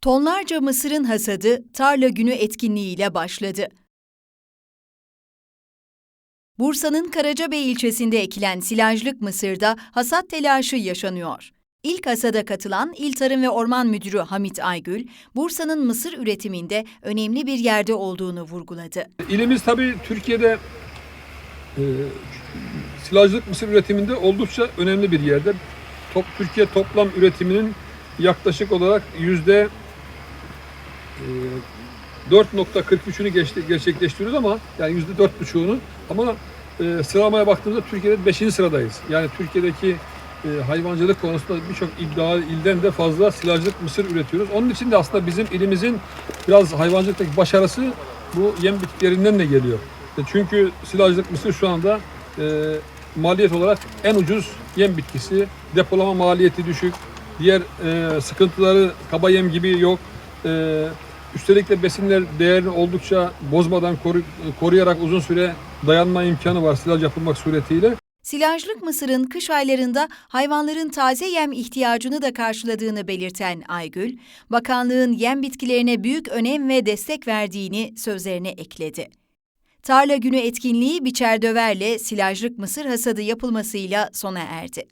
Tonlarca mısırın hasadı tarla günü etkinliğiyle başladı. Bursa'nın Karacabey ilçesinde ekilen silajlık mısırda hasat telaşı yaşanıyor. İlk hasada katılan İl Tarım ve Orman Müdürü Hamit Aygül, Bursa'nın mısır üretiminde önemli bir yerde olduğunu vurguladı. İlimiz tabii Türkiye'de e, silajlık mısır üretiminde oldukça önemli bir yerde. Top, Türkiye toplam üretiminin yaklaşık olarak yüzde 4.43'ünü geçti- gerçekleştiriyoruz ama yani yüzde 4.5'unu ama e, sıralamaya baktığımızda Türkiye'de 5. sıradayız. Yani Türkiye'deki e, hayvancılık konusunda birçok iddia ilden de fazla silajlık mısır üretiyoruz. Onun için de aslında bizim ilimizin biraz hayvancılıktaki başarısı bu yem bitkilerinden de geliyor. E, Çünkü silajlık mısır şu anda e, maliyet olarak en ucuz yem bitkisi. Depolama maliyeti düşük. Diğer e, sıkıntıları kaba yem gibi yok. E, üstelik de besinler değerini oldukça bozmadan koru- koruyarak uzun süre dayanma imkanı var silaj yapılmak suretiyle. Silajlık mısırın kış aylarında hayvanların taze yem ihtiyacını da karşıladığını belirten Aygül, bakanlığın yem bitkilerine büyük önem ve destek verdiğini sözlerine ekledi. Tarla Günü etkinliği biçer döverle silajlık mısır hasadı yapılmasıyla sona erdi.